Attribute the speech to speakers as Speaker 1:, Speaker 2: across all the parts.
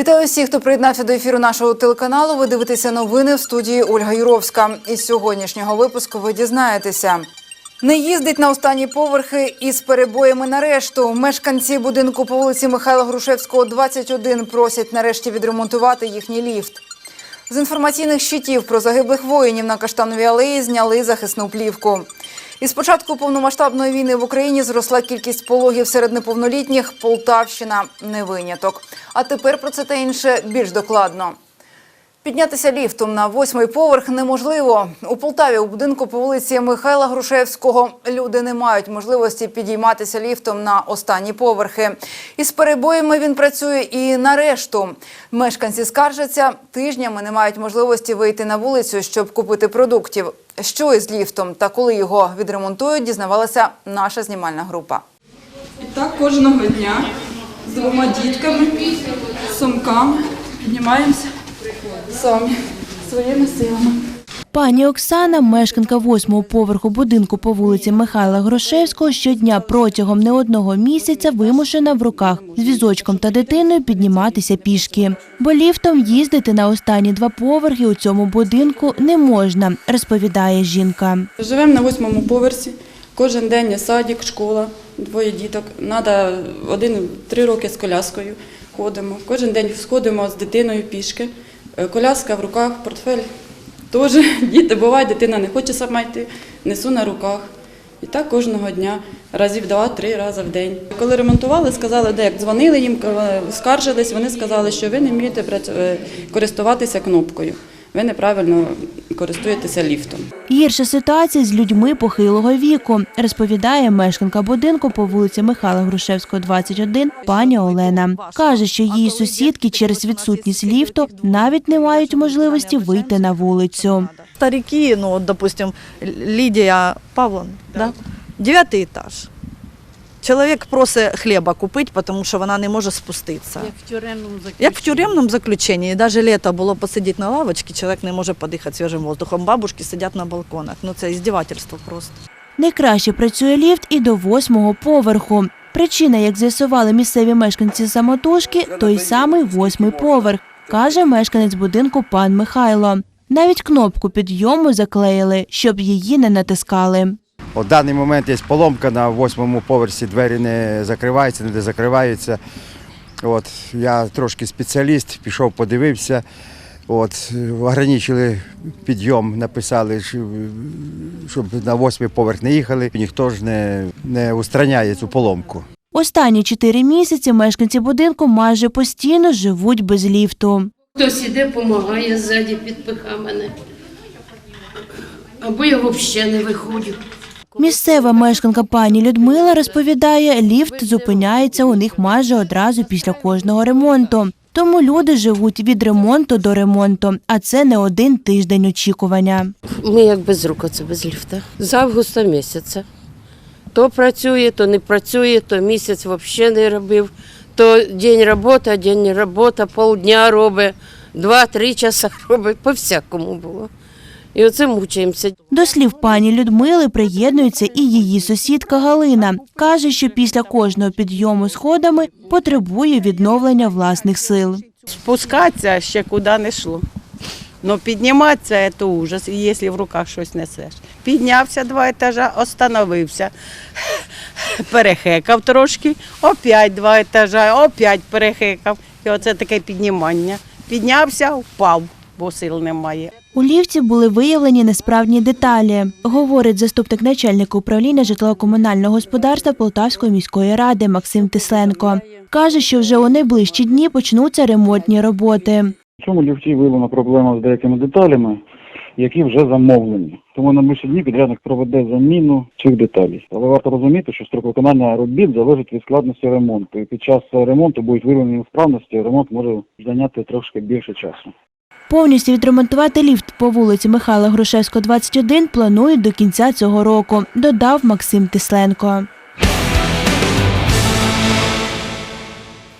Speaker 1: Вітаю всіх, хто приєднався до ефіру нашого телеканалу. Ви дивитеся новини в студії Ольга Юровська. Із сьогоднішнього випуску ви дізнаєтеся. Не їздить на останні поверхи із перебоями на решту. Мешканці будинку по вулиці Михайла Грушевського, 21, просять нарешті відремонтувати їхній ліфт. З інформаційних щитів про загиблих воїнів на Каштановій алеї зняли захисну плівку. Із початку повномасштабної війни в Україні зросла кількість пологів серед неповнолітніх. Полтавщина не виняток. А тепер про це та інше більш докладно. Піднятися ліфтом на восьмий поверх неможливо. У Полтаві у будинку по вулиці Михайла Грушевського люди не мають можливості підійматися ліфтом на останні поверхи. Із перебоями він працює і на решту. Мешканці скаржаться, тижнями не мають можливості вийти на вулицю, щоб купити продуктів. Що із ліфтом та коли його відремонтують, дізнавалася наша знімальна група.
Speaker 2: І так кожного дня з двома дітками, сумками піднімаємося самі своїми силами.
Speaker 3: Пані Оксана, мешканка восьмого поверху будинку по вулиці Михайла Грошевського, щодня протягом не одного місяця вимушена в руках з візочком та дитиною підніматися пішки. Бо ліфтом їздити на останні два поверхи у цьому будинку не можна, розповідає жінка.
Speaker 2: Живемо на восьмому поверсі. Кожен день є садик, школа, двоє діток. Надо один три роки з коляскою ходимо. Кожен день сходимо з дитиною пішки. Е, Коляска в руках, портфель. Теж діти буває, дитина не хоче сама йти, несу на руках. І так кожного дня, разів два-три рази в день. Коли ремонтували, сказали, де як дзвонили їм, скаржились, вони сказали, що ви не вмієте е, користуватися кнопкою. Ви неправильно користуєтеся ліфтом.
Speaker 3: Гірша ситуація з людьми похилого віку, розповідає мешканка будинку по вулиці Михайла Грушевського, 21, пані Олена. Каже, що її сусідки через відсутність ліфту навіть не мають можливості вийти на вулицю.
Speaker 4: Старики, ну допустим, Лидия Павловна, да? дев'ятий етаж. Чоловік просить хліба купити, тому що вона не може спуститися.
Speaker 5: Як в тюремному заключенні.
Speaker 4: Як в тюремному заключенні, і навіть літо було посидіти на лавочці, чоловік не може подихати свіжим воздухом. Бабушки сидять на балконах. Ну це іздівательство просто.
Speaker 3: Найкраще працює ліфт і до восьмого поверху. Причина, як з'ясували місцеві мешканці самотужки, той самий восьмий поверх, каже мешканець будинку пан Михайло. Навіть кнопку підйому заклеїли, щоб її не натискали.
Speaker 6: У даний момент є поломка на восьмому поверсі, двері не закриваються, не закриваються. От, я трошки спеціаліст, пішов, подивився. От, ограничили підйом, написали, щоб на восьмий поверх не їхали. Ніхто ж не, не устраняє цю поломку.
Speaker 3: Останні чотири місяці мешканці будинку майже постійно живуть без ліфту.
Speaker 5: Хтось іде, допомагає ззаді, підпиха мене. Або я взагалі не виходжу.
Speaker 3: Місцева мешканка пані Людмила розповідає, ліфт зупиняється у них майже одразу після кожного ремонту. Тому люди живуть від ремонту до ремонту, а це не один тиждень очікування.
Speaker 7: Ми як без рук, це без ліфта. З августа місяця. То працює, то не працює, то місяць взагалі не робив. То день робота, день робота, полдня робить, два-три часа робить, по-всякому було. І оце мучаємося.
Speaker 3: До слів пані Людмили приєднується і її сусідка Галина. Каже, що після кожного підйому сходами потребує відновлення власних сил.
Speaker 8: Спускатися ще куди не йшло. Ну підніматися це ужас, і якщо в руках щось несеш. Піднявся два етажа, остановився, перехекав трошки, опять два етажа, опять перехекав. І оце таке піднімання. Піднявся, впав, бо сил немає.
Speaker 3: У ліфті були виявлені несправні деталі, говорить заступник начальника управління житлово-комунального господарства Полтавської міської ради Максим Тисленко. Каже, що вже у найближчі дні почнуться ремонтні роботи.
Speaker 9: В цьому ліфті виявлена проблема з деякими деталями, які вже замовлені. Тому на найближчі дні підрядник проведе заміну цих деталей. Але варто розуміти, що строк виконання робіт залежить від складності ремонту. І під час ремонту будуть виявлені несправності, ремонт може зайняти трошки більше часу.
Speaker 3: Повністю відремонтувати ліфт по вулиці Михайла Грушевського, 21 планують до кінця цього року, додав Максим Тисленко.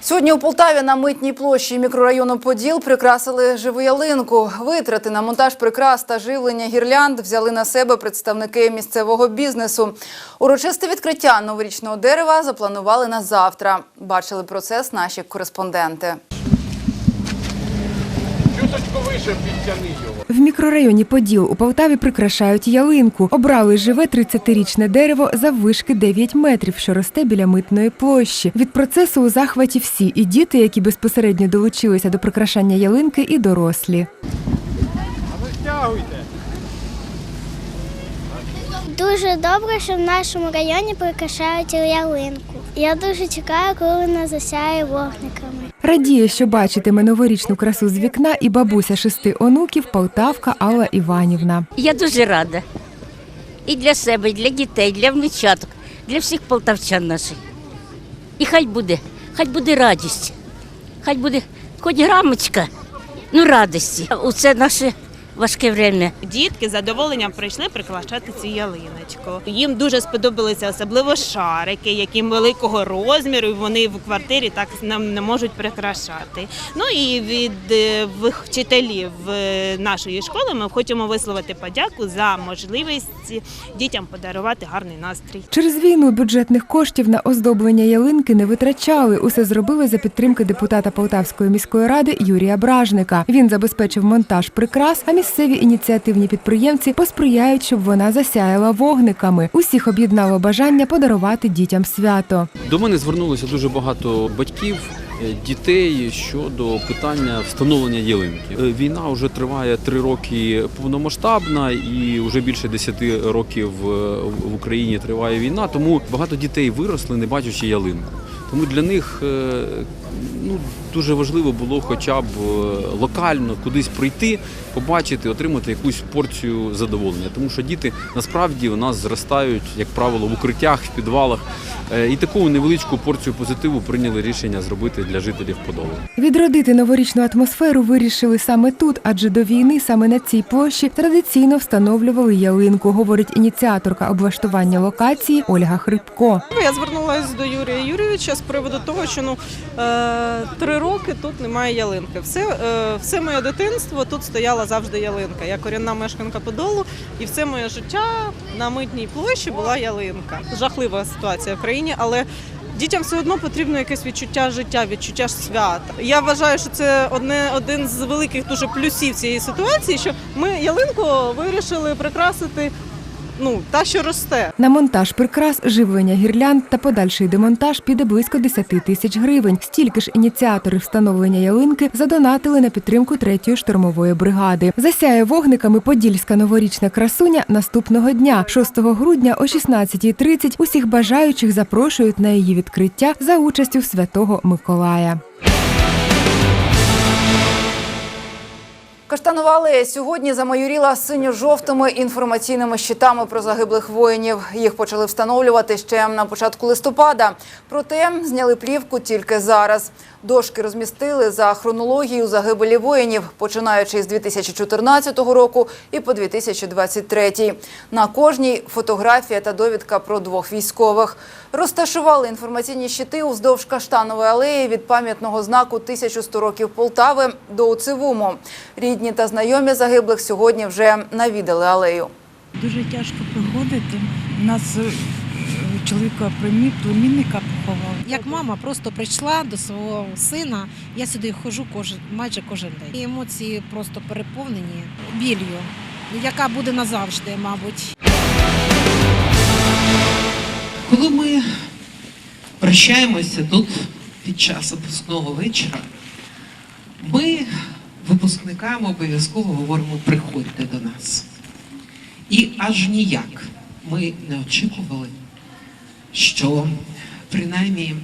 Speaker 1: Сьогодні у Полтаві на митній площі мікрорайону Поділ прикрасили живу ялинку. Витрати на монтаж прикрас та живлення гірлянд взяли на себе представники місцевого бізнесу. Урочисте відкриття новорічного дерева запланували на завтра. Бачили процес наші кореспонденти.
Speaker 10: В мікрорайоні Поділ у Полтаві прикрашають ялинку. Обрали живе 30-річне дерево заввишки 9 метрів, що росте біля митної площі. Від процесу у захваті всі і діти, які безпосередньо долучилися до прикрашання ялинки, і дорослі.
Speaker 11: Дуже добре, що в нашому районі прикрашають ялинку. Я дуже чекаю, коли вона засяє вогниками.
Speaker 10: Радіє, що бачитиме новорічну красу з вікна і бабуся шести онуків Полтавка Алла Іванівна.
Speaker 12: Я дуже рада. І для себе, і для дітей, для внучаток, для всіх полтавчан наших. І хай буде, хай буде радість, хай буде хоч грамочка, ну радості. У це наше важке время.
Speaker 13: Дітки з задоволенням прийшли прикрашати цю ялиночку. Їм дуже сподобалися особливо шарики, які великого розміру. і Вони в квартирі так нам не можуть прикрашати. Ну і від е, вчителів е, нашої школи ми хочемо висловити подяку за можливість дітям подарувати гарний настрій.
Speaker 10: Через війну бюджетних коштів на оздоблення ялинки не витрачали. Усе зробили за підтримки депутата Полтавської міської ради Юрія Бражника. Він забезпечив монтаж прикрас, а місцеві ініціативні підприємці посприяють, щоб вона засяяла вогниками. Усіх об'єднало бажання подарувати дітям свято.
Speaker 14: До мене звернулося дуже багато батьків, е, дітей щодо питання встановлення ялинки. Е, Війна вже триває три роки повномасштабна, і вже більше 10 років е, в Україні триває війна. Тому багато дітей виросли, не бачачи ялинку. Тому для них ну, дуже важливо було хоча б е, локально кудись прийти, побачити, отримати якусь порцію задоволення. Тому що діти насправді у нас зростають, як правило, в укриттях, в підвалах. Е, І таку невеличку порцію позитиву прийняли рішення зробити для жителів Подоли.
Speaker 10: Відродити новорічну атмосферу вирішили саме тут, адже до війни саме на цій площі традиційно встановлювали ялинку, говорить ініціаторка облаштування локації Ольга Хрипко.
Speaker 15: Я звернулася до Юрія Юрійовича з приводу того, що ну е, три роки тут немає ялинки. Все, е, все моє дитинство тут стояла завжди ялинка. Я корінна мешканка Подолу, і все моє життя на митній площі була ялинка. Жахлива ситуація в країні, але. Дітям все одно потрібно якесь відчуття життя, відчуття свята. Я вважаю, що це одне один з великих дуже плюсів цієї ситуації, що ми ялинку вирішили прикрасити. Ну та, що росте.
Speaker 10: На монтаж прикрас, живлення гірлянд та подальший демонтаж піде близько 10 тисяч гривень. Стільки ж ініціатори встановлення ялинки задонатили на підтримку третьої штурмової бригади. Засяє вогниками подільська новорічна красуня наступного дня, 6 грудня о 16.30 Усіх бажаючих запрошують на її відкриття за участю святого Миколая.
Speaker 1: Каштанова алея сьогодні замайоріла синьо-жовтими інформаційними щитами про загиблих воїнів. Їх почали встановлювати ще на початку листопада. Проте зняли плівку тільки зараз. Дошки розмістили за хронологією загибелі воїнів, починаючи з 2014 року і по 2023. На кожній фотографія та довідка про двох військових. Розташували інформаційні щити уздовж Каштанової алеї від пам'ятного знаку 1100 років Полтави до Уцивуму. Рідні та знайомі загиблих сьогодні вже навідали алею.
Speaker 16: Дуже тяжко приходити. У нас е, чоловіка племі- племінника поховав.
Speaker 17: Як мама просто прийшла до свого сина, я сюди ходжу кожен, майже кожен день. І емоції просто переповнені білью, яка буде назавжди, мабуть.
Speaker 18: Коли ми прощаємося тут під час випускного вечора, ми випускникам обов'язково говоримо приходьте до нас. І аж ніяк ми не очікували, що принаймні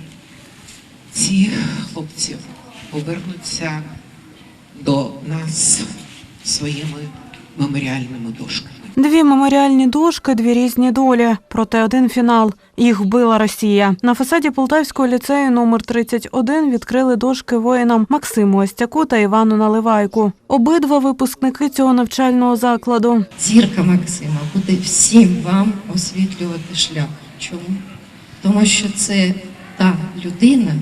Speaker 18: ці хлопці повернуться до нас своїми меморіальними дошками.
Speaker 19: Дві меморіальні дошки, дві різні долі. Проте один фінал. Їх вбила Росія. На фасаді Полтавського ліцею номер 31 відкрили дошки воїнам Максиму Остяку та Івану Наливайку. Обидва випускники цього навчального закладу.
Speaker 20: Зірка Максима буде всім вам освітлювати шлях. Чому? Тому що це та людина,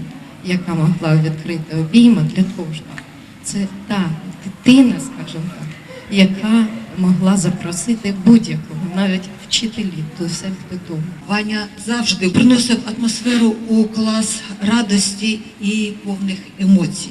Speaker 20: яка могла відкрити обійма для кожного. Це та дитина, скажімо так, яка могла запросити будь-якого, навіть вчителів до себе додому.
Speaker 21: Ваня завжди приносив атмосферу у клас радості і повних емоцій.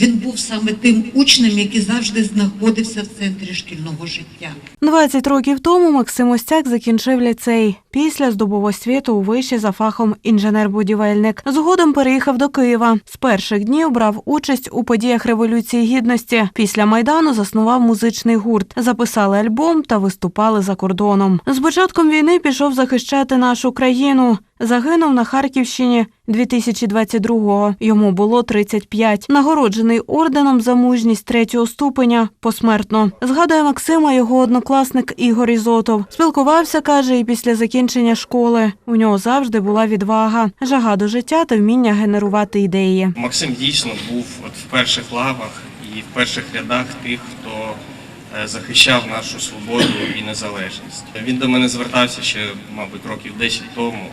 Speaker 20: Він був саме тим учнем, який завжди знаходився в центрі шкільного життя.
Speaker 19: 20 років тому Максим Остяк закінчив ліцей. Після здобув освіту у виші за фахом інженер-будівельник. Згодом переїхав до Києва. З перших днів брав участь у подіях Революції Гідності. Після Майдану заснував музичний гурт, записали альбом та виступали за кордоном. З початком війни пішов захищати нашу країну. Загинув на Харківщині 2022-го. Йому було 35. Нагороджений орденом за мужність третього ступеня посмертно. Згадує Максима його однокласник Ігор Ізотов. Спілкувався, каже, і після закінчення школи. У нього завжди була відвага, жага до життя та вміння генерувати ідеї.
Speaker 21: Максим дійсно був от в перших лавах і в перших рядах тих, хто е, захищав нашу свободу і незалежність. Він до мене звертався ще, мабуть, років 10 тому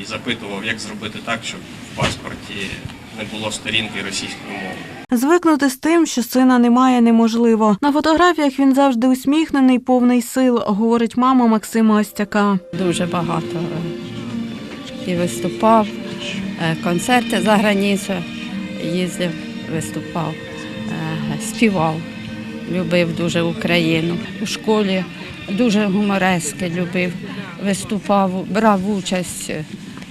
Speaker 21: і запитував, як зробити так, щоб в паспорті не було сторінки російською мовою.
Speaker 19: Звикнути з тим, що сина немає, неможливо. На фотографіях він завжди усміхнений, повний сил, говорить мама Максима Остяка.
Speaker 22: дуже багато і виступав, е, концерти за границю їздив, виступав, е, співав, любив дуже Україну. У школі дуже гуморески любив, виступав, брав участь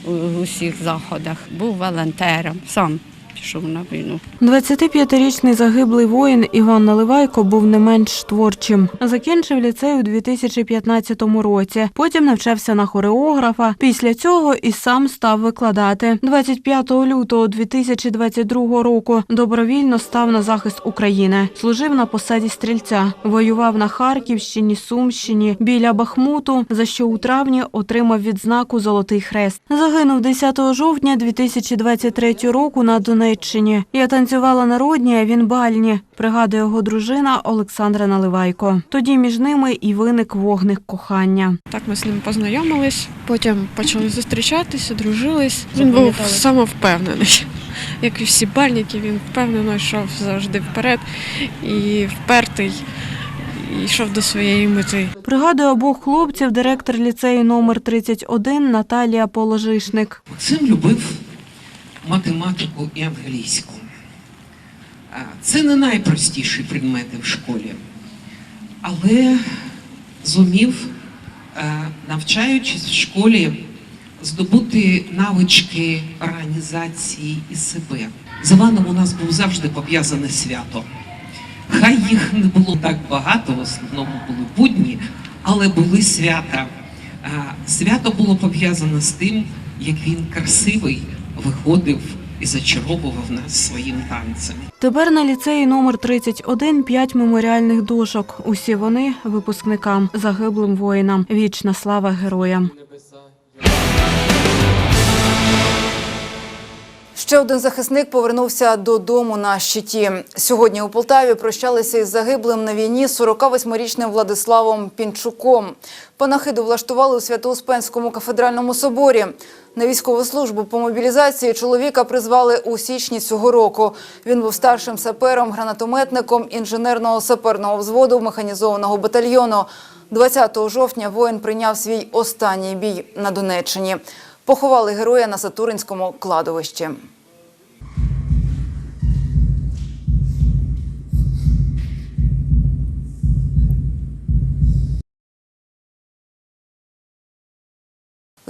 Speaker 22: у усіх заходах, був волонтером, сам пішов на війну.
Speaker 19: 25-річний загиблий воїн Іван Наливайко був не менш творчим. Закінчив ліцей у 2015 році. Потім навчався на хореографа. Після цього і сам став викладати. 25 лютого 2022 року добровільно став на захист України. Служив на посаді стрільця. Воював на Харківщині, Сумщині, біля Бахмуту, за що у травні отримав відзнаку Золотий хрест. Загинув 10 жовтня 2023 року на Донеччині. Я танцювала народні, а він бальні, пригадує його дружина Олександра Наливайко. Тоді між ними і виник вогник кохання.
Speaker 23: Так ми з ним познайомились, потім почали зустрічатися, дружились. Він був самовпевнений. Як і всі бальники, він впевнено йшов завжди вперед і впертий, і йшов до своєї мети.
Speaker 19: Пригадує обох хлопців директор ліцею номер 31 Наталія Положишник.
Speaker 18: Максим любив математику і англійську. Це не найпростіші предмети в школі, але зумів, е, навчаючись в школі, здобути навички організації і себе. З Іваном у нас був завжди пов'язане свято. Хай їх не було так багато, в основному були будні, але були свята. Свято було пов'язане з тим, як він красивий виходив і зачаровував нас своїм танцем.
Speaker 19: Тепер на ліцеї номер 31 п'ять меморіальних дошок. Усі вони випускникам, загиблим воїнам. Вічна слава героям.
Speaker 1: Ще один захисник повернувся додому на щиті. Сьогодні у Полтаві прощалися із загиблим на війні 48-річним Владиславом Пінчуком. Панахиду влаштували у Свято-Успенському кафедральному соборі. На військову службу по мобілізації чоловіка призвали у січні цього року. Він був старшим сапером, гранатометником інженерного саперного взводу механізованого батальйону. 20 жовтня воїн прийняв свій останній бій на Донеччині. Поховали героя на Сатуринському кладовищі.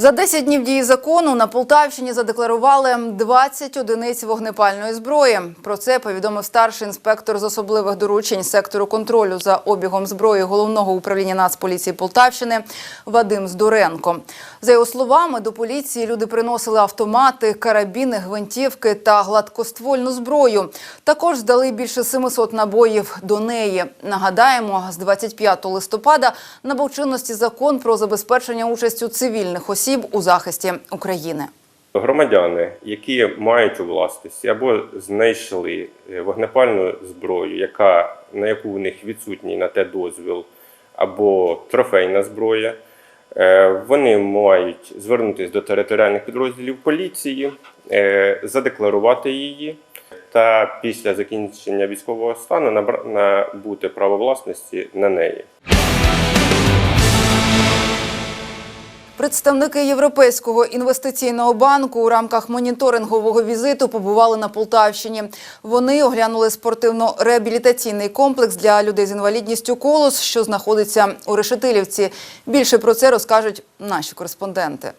Speaker 1: За 10 днів дії закону на Полтавщині задекларували 20 одиниць вогнепальної зброї. Про це повідомив старший інспектор з особливих доручень сектору контролю за обігом зброї головного управління Нацполіції Полтавщини Вадим Здоренко. За його словами, до поліції люди приносили автомати, карабіни, гвинтівки та гладкоствольну зброю. Також здали більше 700 набоїв до неї. Нагадаємо, з 25 листопада набув чинності закон про забезпечення участю цивільних осіб у захисті України.
Speaker 24: Громадяни, які мають у власності або знайшли е, вогнепальну зброю, яка, на яку у них відсутній на те дозвіл, або трофейна зброя, е, вони мають звернутися до територіальних підрозділів поліції, е, задекларувати її та після закінчення військового стану набути право власності на неї.
Speaker 1: Представники Європейського інвестиційного банку у рамках моніторингового візиту побували на Полтавщині. Вони оглянули спортивно-реабілітаційний комплекс для людей з інвалідністю «Колос», що знаходиться у Решетилівці. Більше про це розкажуть наші кореспонденти.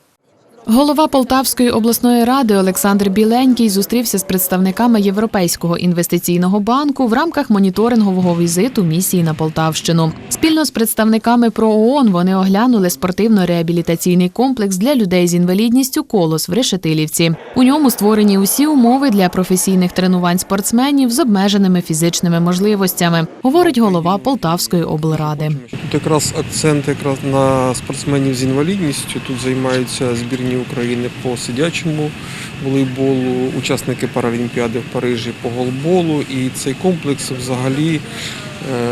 Speaker 25: Голова Полтавської обласної ради Олександр Біленький зустрівся з представниками Європейського інвестиційного банку в рамках моніторингового візиту місії на Полтавщину. Спільно з представниками ПРООН вони оглянули спортивно-реабілітаційний комплекс для людей з інвалідністю Колос в Решетилівці. У ньому створені усі умови для професійних тренувань спортсменів з обмеженими фізичними можливостями, говорить голова Полтавської облради.
Speaker 26: Тут якраз акцент якраз на спортсменів з інвалідністю. Тут займаються збірні України по сидячому волейболу, учасники Паралімпіади в Парижі по голболу. І цей комплекс взагалі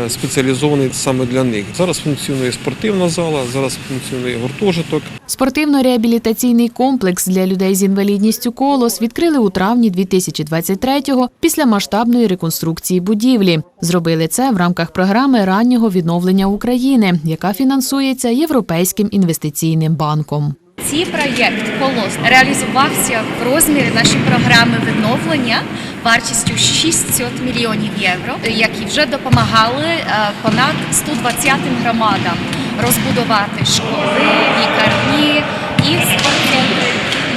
Speaker 26: е, спеціалізований саме для них. Зараз функціонує спортивна зала, зараз функціонує гуртожиток.
Speaker 25: Спортивно-реабілітаційний комплекс для людей з інвалідністю «Колос» відкрили у травні 2023-го після масштабної реконструкції будівлі. Зробили це в рамках програми раннього відновлення України, яка фінансується Європейським інвестиційним банком.
Speaker 27: Цей проєкт Колос реалізувався в розмірі нашої програми відновлення вартістю 600 мільйонів євро, які вже допомагали е, понад 120 громадам розбудувати школи, лікарні і спортцентри.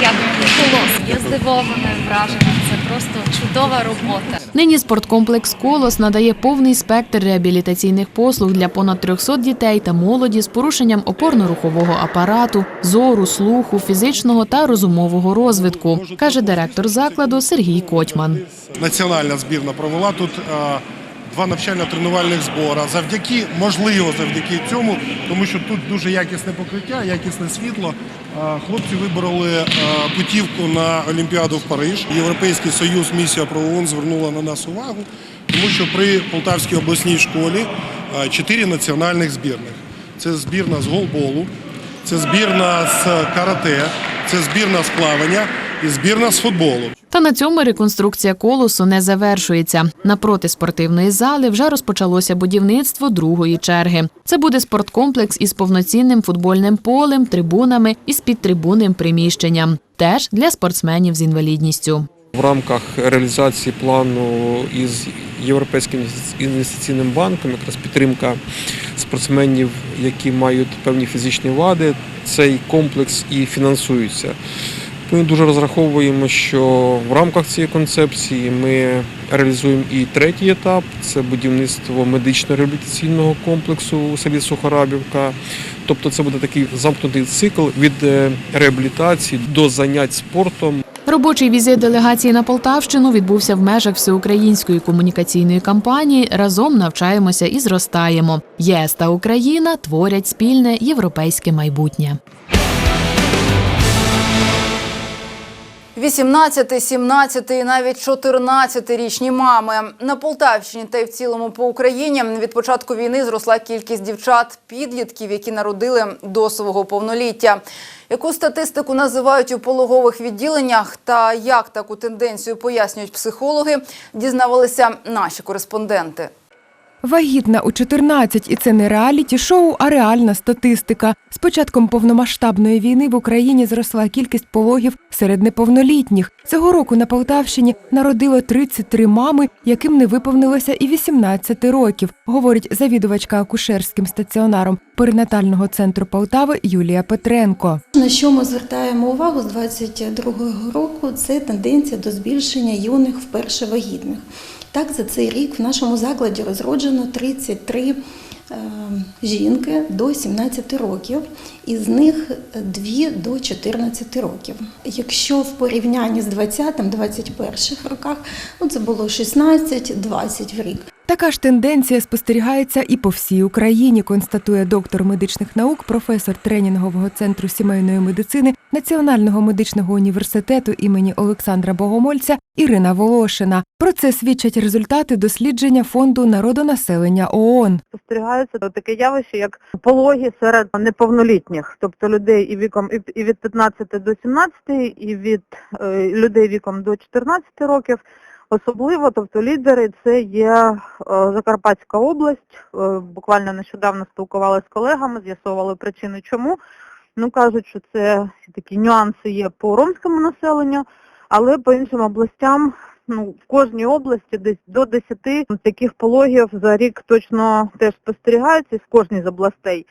Speaker 27: Я думаю, колос. Я здивована, вражена. Це просто чудова робота.
Speaker 25: Нині спорткомплекс «Колос» надає повний спектр реабілітаційних послуг для понад 300 дітей та молоді з порушенням опорно-рухового апарату, зору, слуху, фізичного та розумового розвитку, каже директор закладу Сергій Котьман.
Speaker 28: національна збірна провела тут е, два навчально-тренувальних збори. Завдяки, можливо, завдяки цьому, тому що тут дуже якісне покриття, якісне світло. Хлопці вибороли путівку на Олімпіаду в Париж. Європейський союз, місія про ООН звернула на нас увагу, тому що при Полтавській обласній школі чотири національних збірних. Це збірна з голболу, це збірна з карате, це збірна з плавання і збірна з футболу.
Speaker 25: Та на цьому реконструкція колосу не завершується. Напроти спортивної зали вже розпочалося будівництво другої черги. Це буде спорткомплекс із повноцінним футбольним полем, трибунами і з підтрибунним приміщенням. Теж для спортсменів з інвалідністю.
Speaker 26: В рамках реалізації плану із Європейським інвестиційним банком, якраз підтримка спортсменів, які мають певні фізичні вади, цей комплекс і фінансується. Ми дуже розраховуємо, що в рамках цієї концепції ми реалізуємо і третій етап це будівництво медично-реабілітаційного комплексу у селі Сухорабівка. Тобто це буде такий замкнутий цикл від е, реабілітації до занять спортом.
Speaker 25: Робочий візит делегації на Полтавщину відбувся в межах всеукраїнської комунікаційної кампанії Разом навчаємося і зростаємо. ЄС та Україна творять спільне європейське майбутнє.
Speaker 1: 18, 17 і навіть 14-річні мами. На Полтавщині та й в цілому по Україні від початку війни зросла кількість дівчат-підлітків, які народили до свого повноліття. Яку статистику називають у пологових відділеннях та як таку тенденцію пояснюють психологи, дізнавалися наші кореспонденти.
Speaker 10: Вагітна у 14 – і це не реаліті-шоу, а реальна статистика. З початком повномасштабної війни в Україні зросла кількість пологів серед неповнолітніх. Цього року на Полтавщині народило 33 мами, яким не виповнилося і 18 років, говорить завідувачка акушерським стаціонаром перинатального центру Полтави Юлія Петренко.
Speaker 29: На що ми звертаємо увагу з 22-го року, це тенденція до збільшення юних вперше вагітних. Так, за цей рік в нашому закладі розроджено 33 е, жінки до 17 років, із них дві до 14 років. Якщо в порівнянні з 20-21 роках, ну це було 16-20 в рік.
Speaker 10: Така ж тенденція спостерігається і по всій Україні, констатує доктор медичних наук, професор тренінгового центру сімейної медицини Національного медичного університету імені Олександра Богомольця Ірина Волошина. Про це свідчать результати дослідження фонду народонаселення ООН.
Speaker 30: спостерігається таке явище, як пологи серед неповнолітніх, тобто людей і віком і- від 15 до 17, і від е, людей віком до 14 років. Особливо, тобто лідери, це є е, Закарпатська область. Е, буквально нещодавно спілкувалися з колегами, з'ясовували причини чому. Ну кажуть, що це такі нюанси є по ромському населенню, але по іншим областям, ну в кожній області десь до 10 таких пологів за рік точно теж спостерігаються в кожній з областей.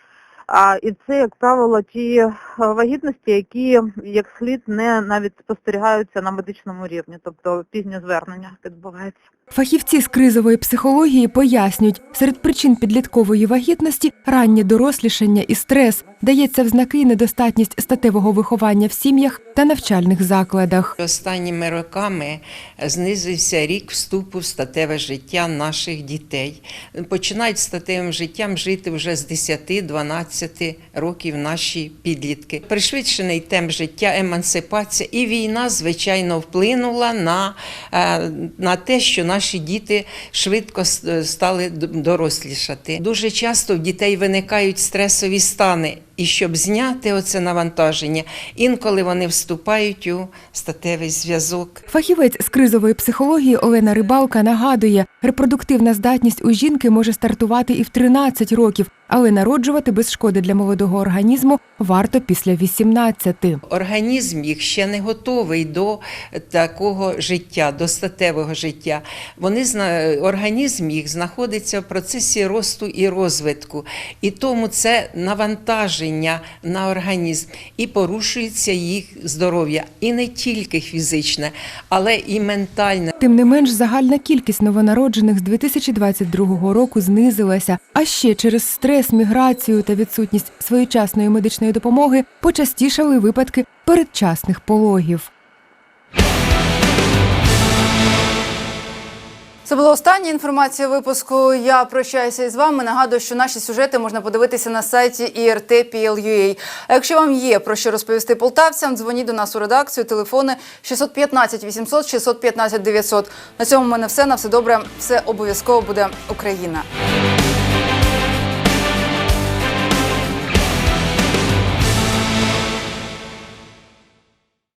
Speaker 30: А і це, як правило, ті е, вагітності, які як слід не навіть спостерігаються на медичному рівні, тобто пізнє звернення відбувається.
Speaker 10: Фахівці з кризової психології пояснюють, серед причин підліткової вагітності раннє дорослішання і стрес дається в знаки недостатність статевого виховання в сім'ях та навчальних закладах.
Speaker 31: Останніми роками знизився рік вступу в статеве життя наших дітей. Починають статевим життям жити вже з 10-12 років наші підлітки. Пришвидшений темп життя, емансипація і війна, звичайно, вплинула на, е, на те, що наші діти швидко стали дорослішати. Дуже часто в дітей виникають стресові стани. І щоб зняти оце навантаження, інколи вони вступають у статевий зв'язок.
Speaker 10: Фахівець з кризової психології Олена Рибалка нагадує, репродуктивна здатність у жінки може стартувати і в 13 років, але народжувати без шкоди для молодого організму варто після 18.
Speaker 31: Організм їх ще не готовий до такого життя, до статевого життя. Вони організм їх знаходиться в процесі росту і розвитку, і тому це навантаження на організм і порушується їх здоров'я, і не тільки фізичне, але і ментальне.
Speaker 10: Тим не менш, загальна кількість новонароджених з 2022 року знизилася. А ще через стрес, міграцію та відсутність своєчасної медичної допомоги почастішали випадки передчасних пологів.
Speaker 1: Це була остання інформація випуску. Я прощаюся із вами. Нагадую, що наші сюжети можна подивитися на сайті IRT.PL.UA. А якщо вам є про що розповісти полтавцям, дзвоніть до нас у редакцію. Телефони 615 800 615 900. На цьому в мене все. На все добре. Все обов'язково буде Україна.